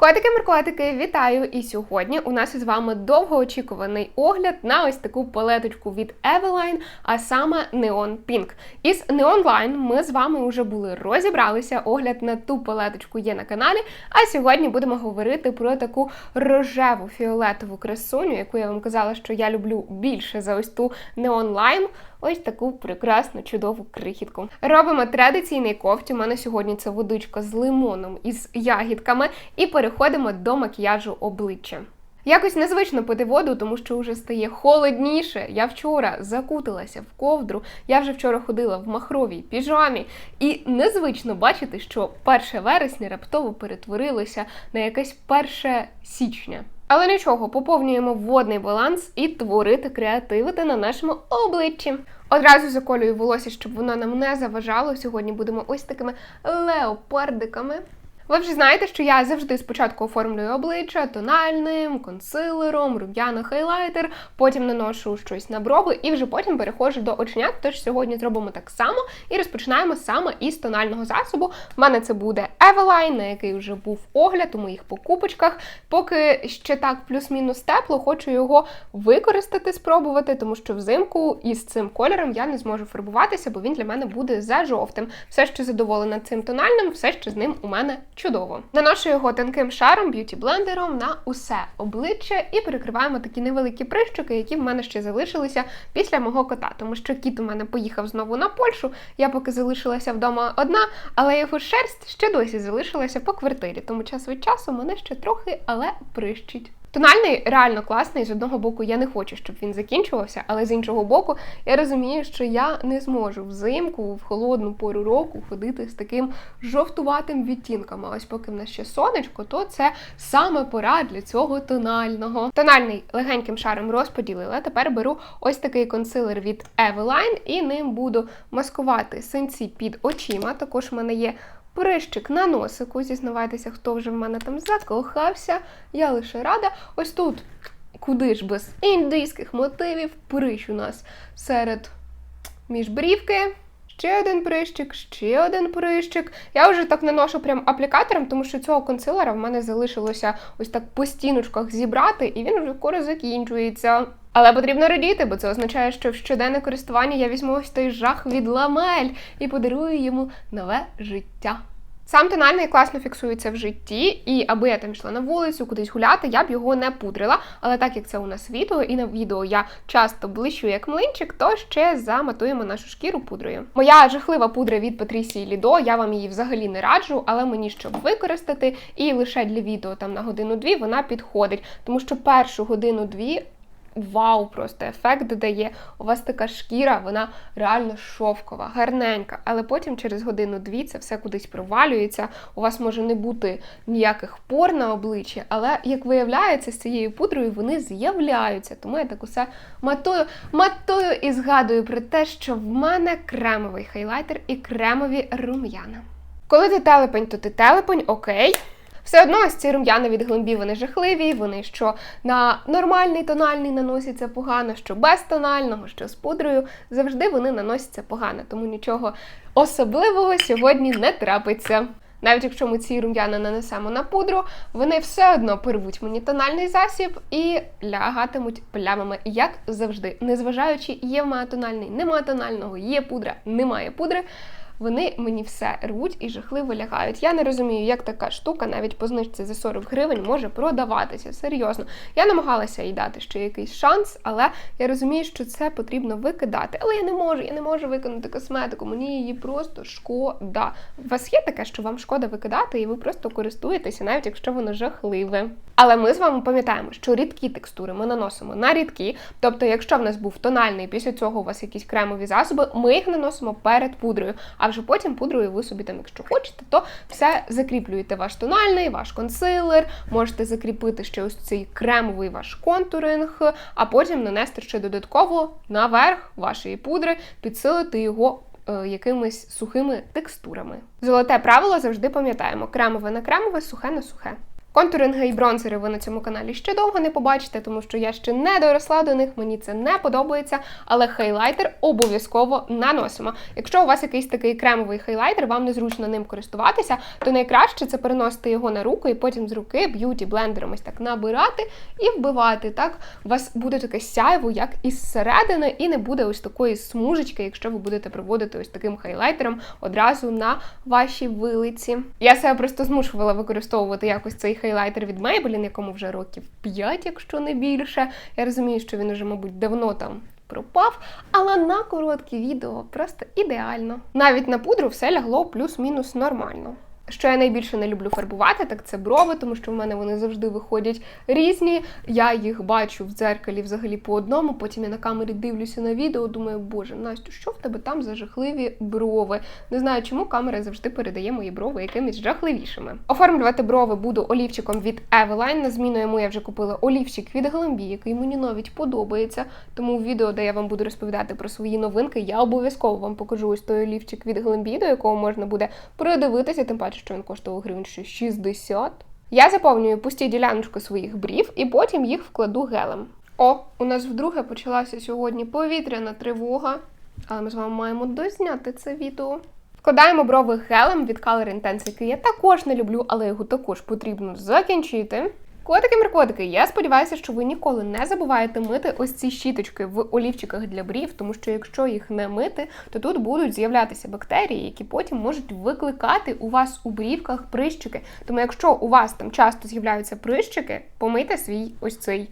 Котики меркотики вітаю! І сьогодні у нас із вами довгоочікуваний огляд на ось таку палеточку від Eveline, а саме Neon Pink. Із Neon ми з вами вже були розібралися. Огляд на ту палеточку є на каналі. А сьогодні будемо говорити про таку рожеву фіолетову красуню, яку я вам казала, що я люблю більше за ось ту Neon. Ось таку прекрасну, чудову крихітку. Робимо традиційний кофт. У мене сьогодні це водичка з лимоном і з ягідками. І переходимо до макіяжу обличчя. Якось незвично пити воду, тому що вже стає холодніше. Я вчора закутилася в ковдру, я вже вчора ходила в махровій піжамі, і незвично бачити, що 1 вересня раптово перетворилося на якесь 1 січня. Але нічого, поповнюємо водний баланс і творити креативити на нашому обличчі. Одразу заколюю волосся, щоб воно нам не заважало. Сьогодні будемо ось такими леопардиками. Ви вже знаєте, що я завжди спочатку оформлюю обличчя тональним, консилером, рум'яна хайлайтер, потім наношу щось на брови і вже потім переходжу до оченят. Тож сьогодні зробимо так само і розпочинаємо саме із тонального засобу. У мене це буде Eveline, на який вже був огляд у моїх покупочках. Поки ще так плюс-мінус тепло, хочу його використати, спробувати, тому що взимку із цим кольором я не зможу фарбуватися, бо він для мене буде за жовтим. Все, що задоволена цим тональним, все ще з ним у мене чудово. Наношу його тонким шаром, б'юті-блендером на усе обличчя і перекриваємо такі невеликі прищики, які в мене ще залишилися після мого кота. Тому що кіт у мене поїхав знову на Польщу. Я поки залишилася вдома одна, але його шерсть ще досі залишилася по квартирі. Тому час від часу мене ще трохи, але прищить. Тональний реально класний. З одного боку, я не хочу, щоб він закінчувався, але з іншого боку, я розумію, що я не зможу взимку в холодну пору року ходити з таким жовтуватим відтінком. А ось поки в нас ще сонечко, то це саме пора для цього тонального. Тональний легеньким шаром розподілила. Тепер беру ось такий консилер від Eveline і ним буду маскувати синці під очима. Також в мене є прищик на носику. Зізнавайтеся, хто вже в мене там закохався. Я лише рада. Ось тут, куди ж без індійських мотивів, прищ у нас серед міжбрівки. Ще один прищик, ще один прищик. Я вже так наношу прям аплікатором, тому що цього консилера в мене залишилося ось так по стіночках зібрати, і він вже скоро закінчується. Але потрібно радіти, бо це означає, що в щоденне користування я візьму ось той жах від ламель і подарую йому нове життя. Сам тональний класно фіксується в житті, і аби я там йшла на вулицю, кудись гуляти, я б його не пудрила. Але так як це у нас відео, і на відео я часто блищу як млинчик, то ще заматуємо нашу шкіру пудрою. Моя жахлива пудра від Патрісії Лідо, я вам її взагалі не раджу, але мені щоб використати, і лише для відео там на годину-дві вона підходить, тому що першу годину-дві вау, просто ефект додає. У вас така шкіра, вона реально шовкова, гарненька. Але потім через годину-дві це все кудись провалюється. У вас може не бути ніяких пор на обличчі, але, як виявляється, з цією пудрою вони з'являються. Тому я так усе матую, матую і згадую про те, що в мене кремовий хайлайтер і кремові рум'яна. Коли ти телепень, то ти телепень, окей. Все одно ось ці рум'яна від глимбі вони жахливі, вони що на нормальний тональний наносяться погано, що без тонального, що з пудрою, завжди вони наносяться погано, тому нічого особливого сьогодні не трапиться. Навіть якщо ми ці рум'яна нанесемо на пудру, вони все одно порвуть мені тональний засіб і лягатимуть плямами, як завжди. Незважаючи, є в мене тональний, нема тонального, є пудра, немає пудри вони мені все рвуть і жахливо лягають. Я не розумію, як така штука, навіть по знижці за 40 гривень, може продаватися. Серйозно. Я намагалася їй дати ще якийсь шанс, але я розумію, що це потрібно викидати. Але я не можу, я не можу виконати косметику. Мені її просто шкода. У вас є таке, що вам шкода викидати, і ви просто користуєтеся, навіть якщо воно жахливе. Але ми з вами пам'ятаємо, що рідкі текстури ми наносимо на рідкі. Тобто, якщо в нас був тональний, після цього у вас якісь кремові засоби, ми їх наносимо перед пудрою. А вже потім пудрою ви собі там, якщо хочете, то все закріплюєте ваш тональний, ваш консилер, можете закріпити ще ось цей кремовий ваш контуринг, а потім нанести ще додатково наверх вашої пудри, підсилити його. Е, якимись сухими текстурами. Золоте правило завжди пам'ятаємо: кремове на кремове, сухе на сухе. Контуринги і бронзери ви на цьому каналі ще довго не побачите, тому що я ще не доросла до них, мені це не подобається. Але хайлайтер обов'язково наносимо. Якщо у вас якийсь такий кремовий хайлайтер, вам незручно ним користуватися, то найкраще це переносити його на руку і потім з руки б'юті блендером ось так набирати і вбивати. Так у вас буде таке сяйво, як із середини, і не буде ось такої смужечки, якщо ви будете проводити ось таким хайлайтером одразу на вашій вилиці. Я себе просто змушувала використовувати якось цей хайлайтер від Maybelline, якому вже років 5, якщо не більше. Я розумію, що він уже, мабуть, давно там. Пропав, але на короткі відео просто ідеально. Навіть на пудру все лягло плюс-мінус нормально. Що я найбільше не люблю фарбувати, так це брови, тому що в мене вони завжди виходять різні. Я їх бачу в дзеркалі взагалі по одному. Потім я на камері дивлюся на відео. Думаю, боже, Настю, що в тебе там за жахливі брови? Не знаю, чому камера завжди передає мої брови якимись жахливішими. Оформлювати брови буду олівчиком від Eveline. На зміну йому я вже купила олівчик від Глембі, який мені навіть подобається. Тому в відео, де я вам буду розповідати про свої новинки, я обов'язково вам покажу ось той олівчик від Глембі, до якого можна буде придивитися, тим паче що він коштував гривень ще 60. Я заповнюю пусті діляночки своїх брів і потім їх вкладу гелем. О, у нас вдруге почалася сьогодні повітряна тривога, але ми з вами маємо дозняти це відео. Вкладаємо брови гелем від Color Intense, який я також не люблю, але його також потрібно закінчити. Котики меркотики я сподіваюся, що ви ніколи не забуваєте мити ось ці щіточки в олівчиках для брів, тому що якщо їх не мити, то тут будуть з'являтися бактерії, які потім можуть викликати у вас у брівках прищики. Тому якщо у вас там часто з'являються прищики, помийте свій ось цей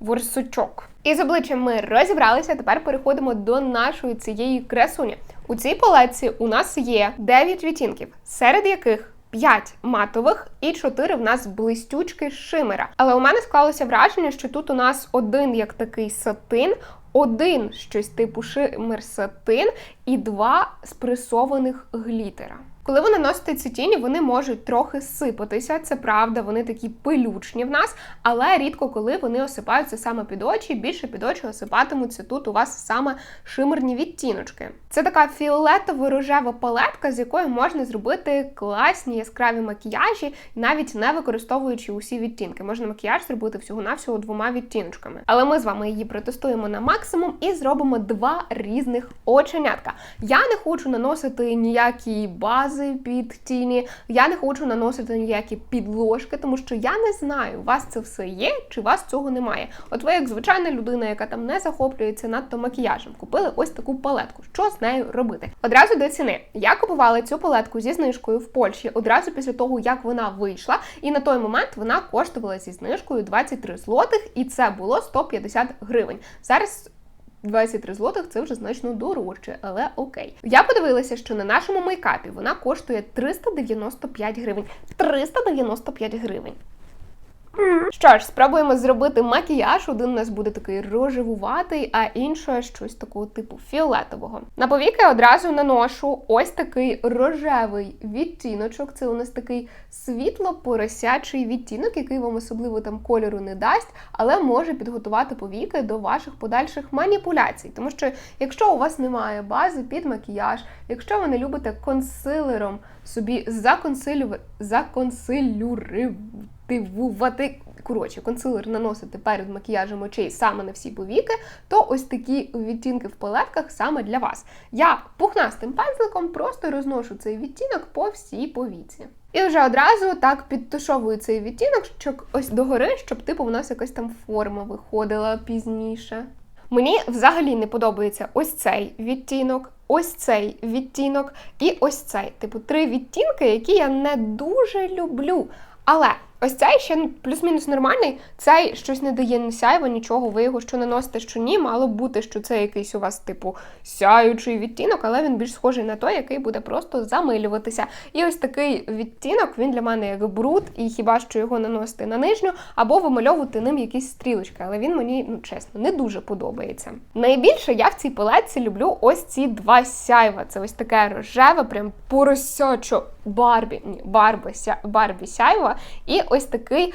ворсучок. І з обличчям ми розібралися. Тепер переходимо до нашої цієї красуні. У цій палетці у нас є 9 відтінків, серед яких 5 матових і 4 в нас блистючки шимера. Але у мене склалося враження, що тут у нас один як такий сатин, один щось типу шимер сатин і два спресованих глітера. Коли ви наносите ці тіні, вони можуть трохи сипатися, це правда, вони такі пилючні в нас, але рідко коли вони осипаються саме під очі, більше під очі осипатимуться тут у вас саме шимерні відтіночки. Це така фіолетово-рожева палетка, з якої можна зробити класні яскраві макіяжі, навіть не використовуючи усі відтінки. Можна макіяж зробити всього-навсього двома відтіночками. Але ми з вами її протестуємо на максимум і зробимо два різних оченятка. Я не хочу наносити ніякі бази бази під тіні. Я не хочу наносити ніякі підложки, тому що я не знаю, у вас це все є чи у вас цього немає. От ви, як звичайна людина, яка там не захоплюється надто макіяжем, купили ось таку палетку. Що з нею робити? Одразу до ціни. Я купувала цю палетку зі знижкою в Польщі одразу після того, як вона вийшла, і на той момент вона коштувала зі знижкою 23 злотих, і це було 150 гривень. Зараз 23 злотих це вже значно дорожче, але окей. Я подивилася, що на нашому мейкапі вона коштує 395 гривень. 395 гривень. Що ж, спробуємо зробити макіяж. Один у нас буде такий рожевуватий, а інший щось такого типу фіолетового. На повіки одразу наношу ось такий рожевий відтіночок. Це у нас такий світло-поросячий відтінок, який вам особливо там кольору не дасть, але може підготувати повіки до ваших подальших маніпуляцій. Тому що, якщо у вас немає бази під макіяж, якщо ви не любите консилером собі законсилювати, законсилюрити активувати. Коротше, консилер наносити перед макіяжем очей саме на всі повіки, то ось такі відтінки в палетках саме для вас. Я пухнастим пензликом просто розношу цей відтінок по всій повіці. І вже одразу так підтушовую цей відтінок, щоб ось догори, щоб типу в нас якась там форма виходила пізніше. Мені взагалі не подобається ось цей відтінок, ось цей відтінок і ось цей. Типу, три відтінки, які я не дуже люблю. Але Ось цей ще плюс-мінус нормальний. Цей щось не дає ні сяйва, нічого. Ви його що наносите, що ні. Мало б бути, що це якийсь у вас, типу, сяючий відтінок, але він більш схожий на той, який буде просто замилюватися. І ось такий відтінок, він для мене як бруд, і хіба що його наносити на нижню, або вимальовувати ним якісь стрілочки. Але він мені, ну чесно, не дуже подобається. Найбільше я в цій палетці люблю ось ці два сяйва. Це ось таке рожеве, прям поросячо Барбі, ні, Барбі, Барбі сяйва. І ось такий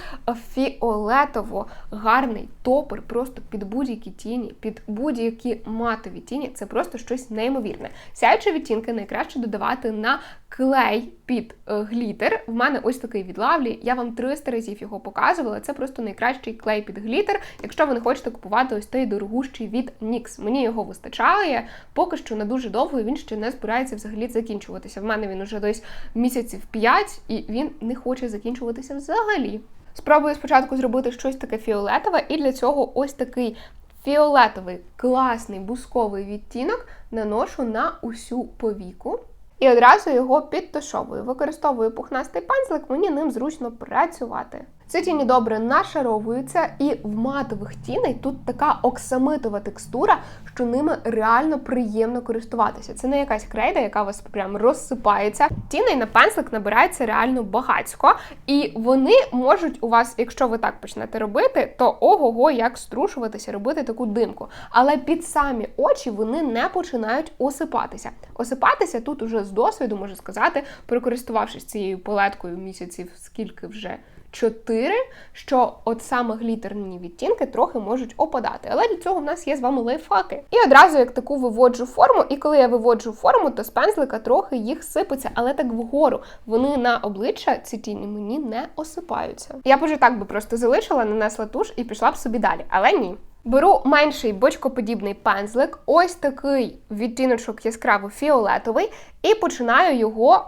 фіолетово гарний топер просто під будь-які тіні, під будь-які матові тіні. Це просто щось неймовірне. Сяючі відтінки найкраще додавати на клей під е, глітер. В мене ось такий від Лавлі. Я вам 300 разів його показувала. Це просто найкращий клей під глітер, якщо ви не хочете купувати ось той дорогущий від NYX. Мені його вистачає. Поки що на дуже довго він ще не збирається взагалі закінчуватися. В мене він уже десь місяців 5 і він не хоче закінчуватися взагалі. Спробую спочатку зробити щось таке фіолетове, і для цього ось такий фіолетовий класний бусковий відтінок наношу на усю повіку. І одразу його підтушовую. Використовую пухнастий пензлик, мені ним зручно працювати. Ці тіні добре нашаровуються, і в матових тіней тут така оксамитова текстура, що ними реально приємно користуватися. Це не якась крейда, яка вас прям розсипається. Тіней на пензлик набирається реально багацько, і вони можуть у вас, якщо ви так почнете робити, то ого-го, як струшуватися, робити таку димку. Але під самі очі вони не починають осипатися. Осипатися тут уже з досвіду можу сказати, прокористувавшись цією палеткою місяців, скільки вже. 4, що от саме глітерні відтінки трохи можуть опадати. Але для цього в нас є з вами лайфхаки. І одразу як таку виводжу форму, і коли я виводжу форму, то з пензлика трохи їх сипеться, але так вгору. Вони на обличчя ці тіні мені не осипаються. Я б уже так би просто залишила, нанесла туш і пішла б собі далі. Але ні. Беру менший бочкоподібний пензлик, ось такий відтіночок яскраво фіолетовий, і починаю його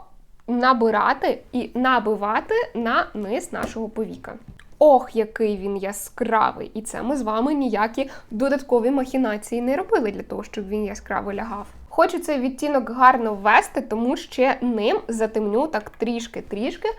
набирати і набивати на низ нашого повіка. Ох, який він яскравий! І це ми з вами ніякі додаткові махінації не робили для того, щоб він яскраво лягав. Хочу цей відтінок гарно ввести, тому ще ним затемню так трішки-трішки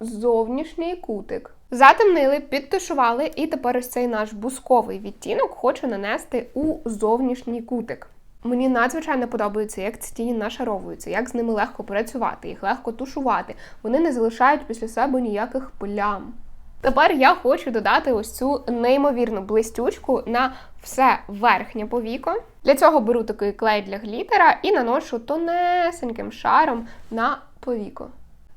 зовнішній кутик. Затемнили, підтушували, і тепер ось цей наш бусковий відтінок хочу нанести у зовнішній кутик. Мені надзвичайно подобається, як ці тіні нашаровуються, як з ними легко працювати, їх легко тушувати. Вони не залишають після себе ніяких плям. Тепер я хочу додати ось цю неймовірну блистючку на все верхнє повіко. Для цього беру такий клей для глітера і наношу тонесеньким шаром на повіко.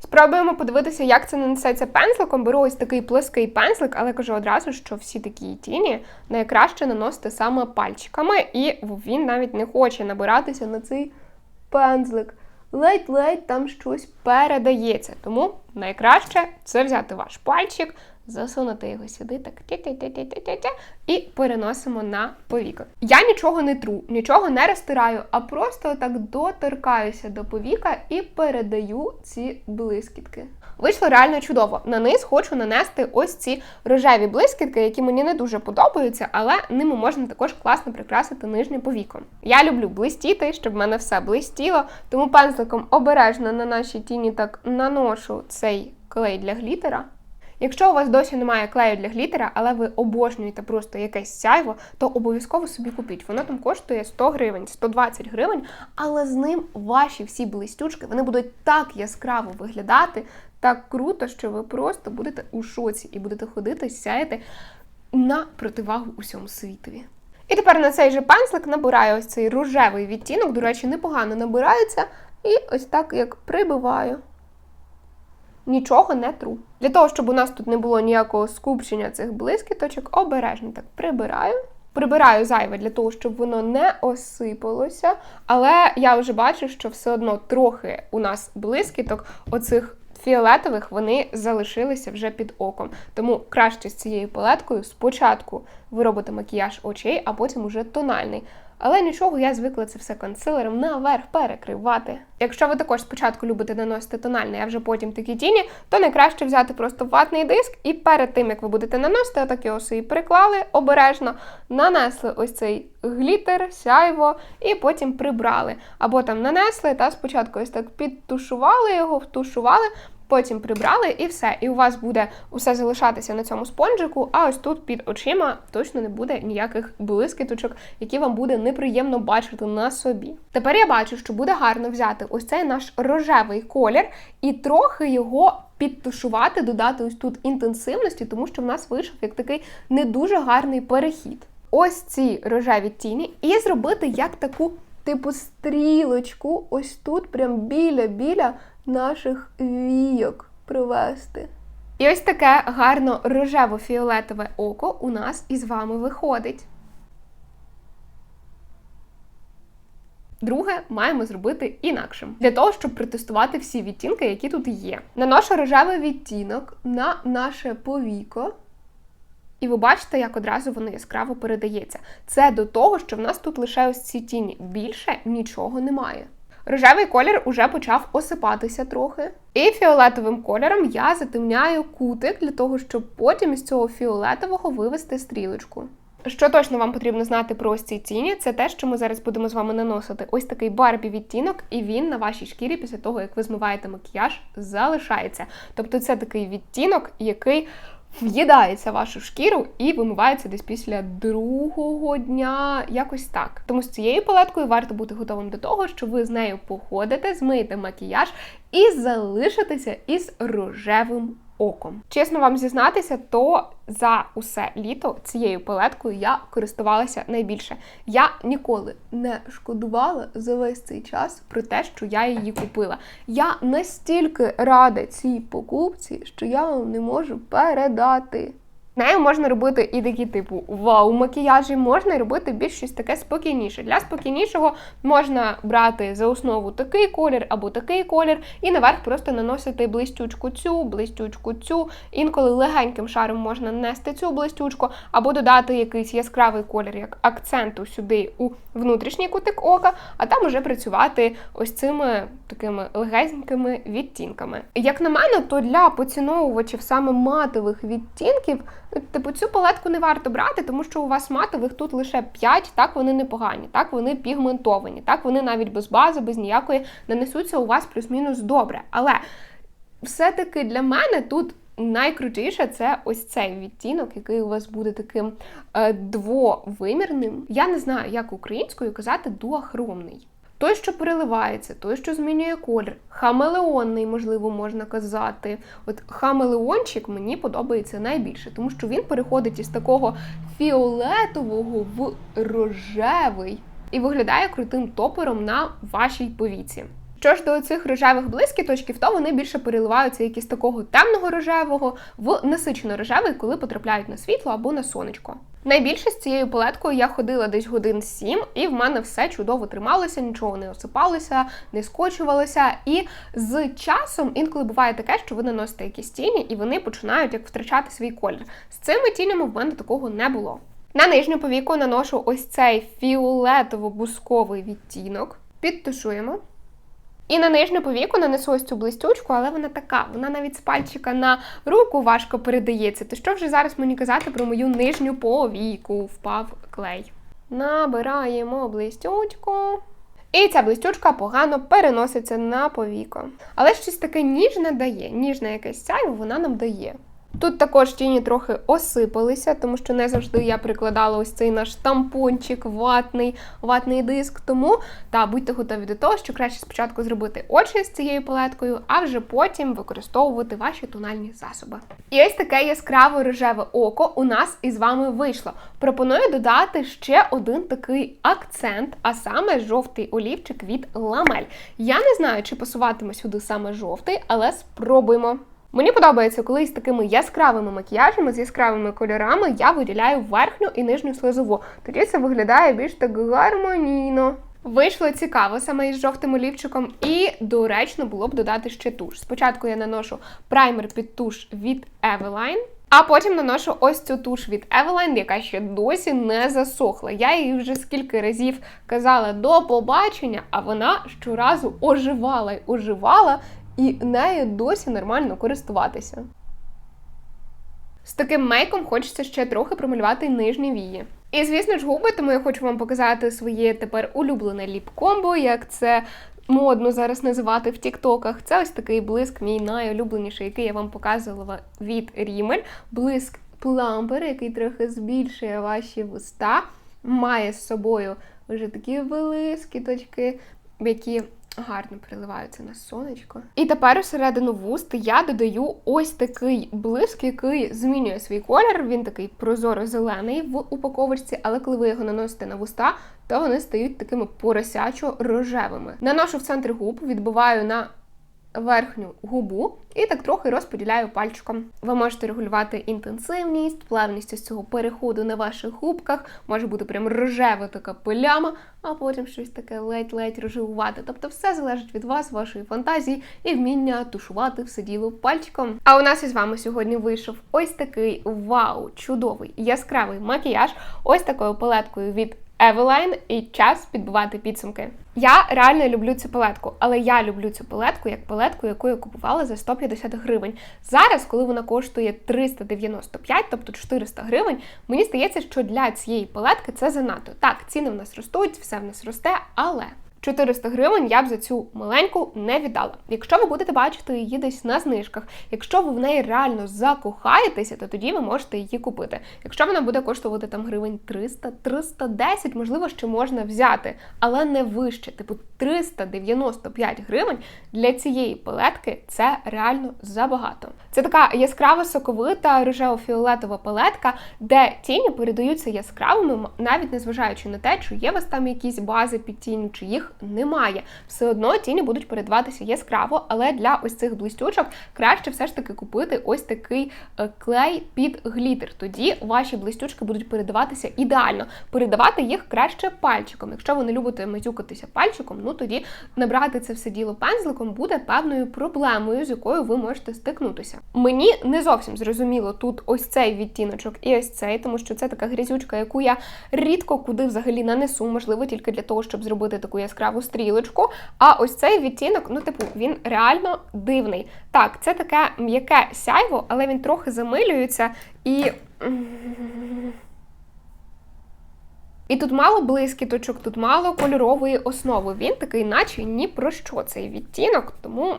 Спробуємо подивитися, як це нанесеться пензликом. Беру ось такий плоский пензлик, але кажу одразу, що всі такі тіні найкраще наносити саме пальчиками, і він навіть не хоче набиратися на цей пензлик. Ледь-ледь там щось передається. Тому найкраще це взяти ваш пальчик, засунути його сюди, так і переносимо на повіка. Я нічого не тру, нічого не розтираю, а просто так доторкаюся до повіка і передаю ці блискітки. Вийшло реально чудово. На низ хочу нанести ось ці рожеві блискітки, які мені не дуже подобаються, але ними можна також класно прикрасити нижнє повіко. Я люблю блистіти, щоб в мене все блистіло, тому пензликом обережно на нашій тіні так наношу цей клей для глітера. Якщо у вас досі немає клею для глітера, але ви обожнюєте просто якесь сяйво, то обов'язково собі купіть. Воно там коштує 100 гривень, 120 гривень, але з ним ваші всі блистючки вони будуть так яскраво виглядати, так круто, що ви просто будете у шоці і будете ходити, сяяти на противагу усьому світові. І тепер на цей же пензлик набираю ось цей рожевий відтінок, до речі, непогано набирається, і ось так як прибиваю нічого не тру. Для того, щоб у нас тут не було ніякого скупчення цих блискіточок, обережно так прибираю. Прибираю зайве для того, щоб воно не осипалося. Але я вже бачу, що все одно трохи у нас блискіток оцих фіолетових вони залишилися вже під оком. Тому краще з цією палеткою спочатку ви робите макіяж очей, а потім уже тональний. Але нічого, я звикла це все консилером наверх перекривати. Якщо ви також спочатку любите наносити тональний, а вже потім такі тіні, то найкраще взяти просто ватний диск і перед тим, як ви будете наносити, отак його собі приклали обережно, нанесли ось цей глітер, сяйво, і потім прибрали. Або там нанесли та спочатку ось так підтушували його, втушували, Потім прибрали і все. І у вас буде усе залишатися на цьому спонжику, а ось тут під очима точно не буде ніяких блискіточок, які вам буде неприємно бачити на собі. Тепер я бачу, що буде гарно взяти ось цей наш рожевий колір і трохи його підтушувати, додати ось тут інтенсивності, тому що в нас вийшов як такий не дуже гарний перехід. Ось ці рожеві тіні, і зробити як таку типу стрілочку, ось тут, прям біля-біля наших війок провести. І ось таке гарно рожево-фіолетове око у нас із вами виходить. Друге, маємо зробити інакшим для того, щоб протестувати всі відтінки, які тут є. Наношу рожевий відтінок на наше повіко. І ви бачите, як одразу воно яскраво передається. Це до того, що в нас тут лише ось ці тіні. Більше нічого немає. Рожевий колір уже почав осипатися трохи. І фіолетовим кольором я затемняю кутик для того, щоб потім із цього фіолетового вивести стрілочку. Що точно вам потрібно знати про ось ці тіні, це те, що ми зараз будемо з вами наносити ось такий барбі відтінок, і він на вашій шкірі після того, як ви змиваєте макіяж, залишається. Тобто це такий відтінок, який в'їдається в вашу шкіру і вимивається десь після другого дня, якось так. Тому з цією палеткою варто бути готовим до того, що ви з нею походите, змиєте макіяж і залишитеся із рожевим оком. Чесно вам зізнатися, то за усе літо цією палеткою я користувалася найбільше. Я ніколи не шкодувала за весь цей час про те, що я її купила. Я настільки рада цій покупці, що я вам не можу передати. Нею можна робити і такі типу вау макіяжі, можна робити більш щось таке спокійніше. Для спокійнішого можна брати за основу такий колір або такий колір, і наверх просто наносити блистючку цю, блистючку цю. Інколи легеньким шаром можна нанести цю блистючку, або додати якийсь яскравий колір як акценту сюди у внутрішній кутик ока, а там уже працювати ось цими такими легенькими відтінками. Як на мене, то для поціновувачів саме матових відтінків. Типу, цю палетку не варто брати, тому що у вас матових тут лише 5, так вони непогані, так вони пігментовані, так вони навіть без бази, без ніякої нанесуться у вас плюс-мінус добре. Але все-таки для мене тут найкрутіше це ось цей відтінок, який у вас буде таким е, двовимірним. Я не знаю, як українською казати дуахромний. Той, що переливається, той, що змінює колір, хамелеонний, можливо, можна казати. От хамелеончик мені подобається найбільше, тому що він переходить із такого фіолетового в рожевий і виглядає крутим топором на вашій повіці. Що ж до цих рожевих блискіточків, то вони більше переливаються як із такого темного рожевого в насичено рожевий, коли потрапляють на світло або на сонечко. Найбільше з цією палеткою я ходила десь годин 7, і в мене все чудово трималося, нічого не осипалося, не скочувалося. І з часом інколи буває таке, що ви наносите якісь тіні, і вони починають як втрачати свій колір. З цими тінями в мене такого не було. На нижню повіку наношу ось цей фіолетово-бусковий відтінок. Підтушуємо. І на нижню повіку нанесу ось цю блистючку, але вона така, вона навіть з пальчика на руку важко передається. То що вже зараз мені казати про мою нижню повіку? Впав клей. Набираємо блистючку. І ця блистючка погано переноситься на повіко. Але щось таке ніжне дає, ніжне якесь сяйво вона нам дає. Тут також тіні трохи осипалися, тому що не завжди я прикладала ось цей наш тампончик, ватний, ватний диск. Тому та будьте готові до того, що краще спочатку зробити очі з цією палеткою, а вже потім використовувати ваші тональні засоби. І ось таке яскраво рожеве око у нас із вами вийшло. Пропоную додати ще один такий акцент, а саме жовтий олівчик від ламель. Я не знаю, чи пасуватиме сюди саме жовтий, але спробуємо. Мені подобається, коли з такими яскравими макіяжами, з яскравими кольорами я виділяю верхню і нижню слизову. Тоді це виглядає більш так гармонійно. Вийшло цікаво саме із жовтим олівчиком, і доречно було б додати ще туш. Спочатку я наношу праймер під туш від Eveline, а потім наношу ось цю туш від Eveline, яка ще досі не засохла. Я її вже скільки разів казала до побачення, а вона щоразу оживала й оживала і нею досі нормально користуватися. З таким мейком хочеться ще трохи промалювати нижні вії. І, звісно ж, губи, тому я хочу вам показати своє тепер улюблене ліп-комбо, як це модно зараз називати в Тіктоках. Це ось такий блиск, мій найулюбленіший, який я вам показувала від Rimmel. Блиск плампер, який трохи збільшує ваші вуста. Має з собою вже такі блискіточки, які гарно переливаються на сонечко. І тепер усередину вуст я додаю ось такий блиск, який змінює свій колір. Він такий прозоро-зелений в упаковочці, але коли ви його наносите на вуста, то вони стають такими поросячо рожевими. Наношу в центр губ, відбиваю на верхню губу і так трохи розподіляю пальчиком. Ви можете регулювати інтенсивність, плавність із цього переходу на ваших губках. Може бути прям рожева така пиляма, а потім щось таке ледь-ледь рожевувати. Тобто все залежить від вас, вашої фантазії і вміння тушувати все діло пальчиком. А у нас із вами сьогодні вийшов ось такий вау, чудовий яскравий макіяж, ось такою палеткою від Eveline і час підбивати підсумки. Я реально люблю цю палетку, але я люблю цю палетку як палетку, яку я купувала за 150 гривень. Зараз, коли вона коштує 395, тобто 400 гривень, мені здається, що для цієї палетки це занадто. Так, ціни в нас ростуть, все в нас росте, але. 400 гривень я б за цю маленьку не віддала. Якщо ви будете бачити її десь на знижках, якщо ви в неї реально закохаєтеся, то тоді ви можете її купити. Якщо вона буде коштувати там гривень 300, 310, можливо, ще можна взяти, але не вище. Типу 395 гривень для цієї палетки це реально забагато. Це така яскрава соковита рожево-фіолетова палетка, де тіні передаються яскравими, навіть незважаючи на те, чи є у вас там якісь бази під тінь, чи їх немає. Все одно тіні будуть передаватися яскраво, але для ось цих блистючок краще все ж таки купити ось такий е, клей під глітер. Тоді ваші блистючки будуть передаватися ідеально. Передавати їх краще пальчиком. Якщо ви не любите матюкатися пальчиком, ну тоді набрати це все діло пензликом буде певною проблемою, з якою ви можете стикнутися. Мені не зовсім зрозуміло тут ось цей відтіночок і ось цей, тому що це така грязючка, яку я рідко куди взагалі нанесу, можливо, тільки для того, щоб зробити таку яскраву стрілочку. А ось цей відтінок, ну, типу, він реально дивний. Так, це таке м'яке сяйво, але він трохи замилюється і. І тут мало блискіточок, тут мало кольорової основи. Він такий, наче ні про що цей відтінок, тому.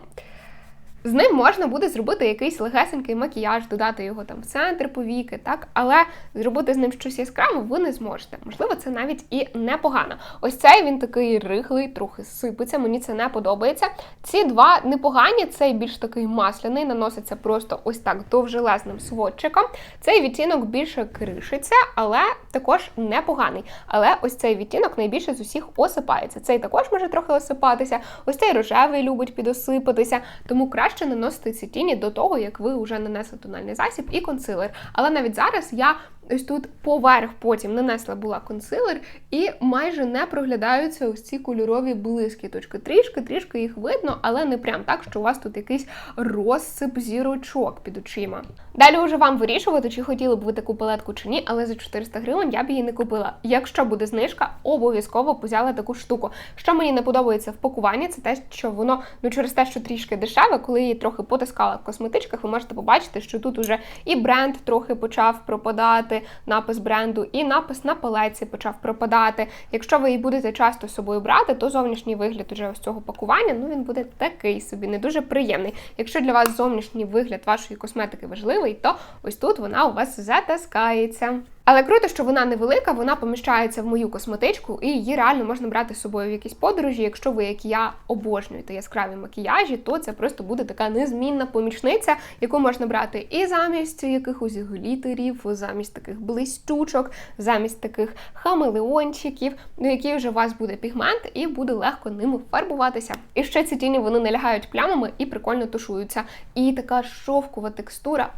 З ним можна буде зробити якийсь легесенький макіяж, додати його там в центр повіки, так, але зробити з ним щось яскраве ви не зможете. Можливо, це навіть і непогано. Ось цей він такий рихлий, трохи сипеться, мені це не подобається. Ці два непогані, цей більш такий масляний, наноситься просто ось так довжелезним сводчиком. Цей відтінок більше кришиться, але також непоганий. Але ось цей відтінок найбільше з усіх осипається. Цей також може трохи осипатися. Ось цей рожевий любить підосипатися, тому краще краще наносити ці тіні до того, як ви вже нанесли тональний засіб і консилер. Але навіть зараз я ось тут поверх потім нанесла була консилер, і майже не проглядаються ось ці кольорові блискіточки. Трішки, трішки їх видно, але не прям так, що у вас тут якийсь розсип зірочок під очима. Далі вже вам вирішувати, чи хотіли б ви таку палетку чи ні, але за 400 гривень я б її не купила. Якщо буде знижка, обов'язково взяла таку штуку. Що мені не подобається в пакуванні, це те, що воно ну через те, що трішки дешеве, коли її трохи потискала в косметичках, ви можете побачити, що тут уже і бренд трохи почав пропадати, напис бренду, і напис на палеці почав пропадати. Якщо ви її будете часто з собою брати, то зовнішній вигляд уже ось цього пакування ну він буде такий собі, не дуже приємний. Якщо для вас зовнішній вигляд вашої косметики важливий, то ось тут вона у вас затаскається. Але круто, що вона невелика, вона поміщається в мою косметичку, і її реально можна брати з собою в якісь подорожі. Якщо ви, як я, обожнюєте яскраві макіяжі, то це просто буде така незмінна помічниця, яку можна брати і замість якихось глітерів, замість таких блистючок, замість таких хамелеончиків, на які вже у вас буде пігмент, і буде легко ними фарбуватися. І ще ці тіні вони не лягають плямами і прикольно тушуються. І така шовкова текстура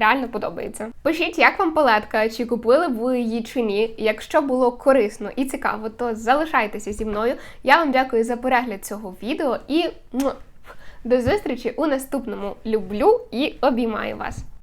реально подобається. Пишіть, як вам палетка чи купили ви її чи ні. Якщо було корисно і цікаво, то залишайтеся зі мною. Я вам дякую за перегляд цього відео і до зустрічі у наступному. Люблю і обіймаю вас!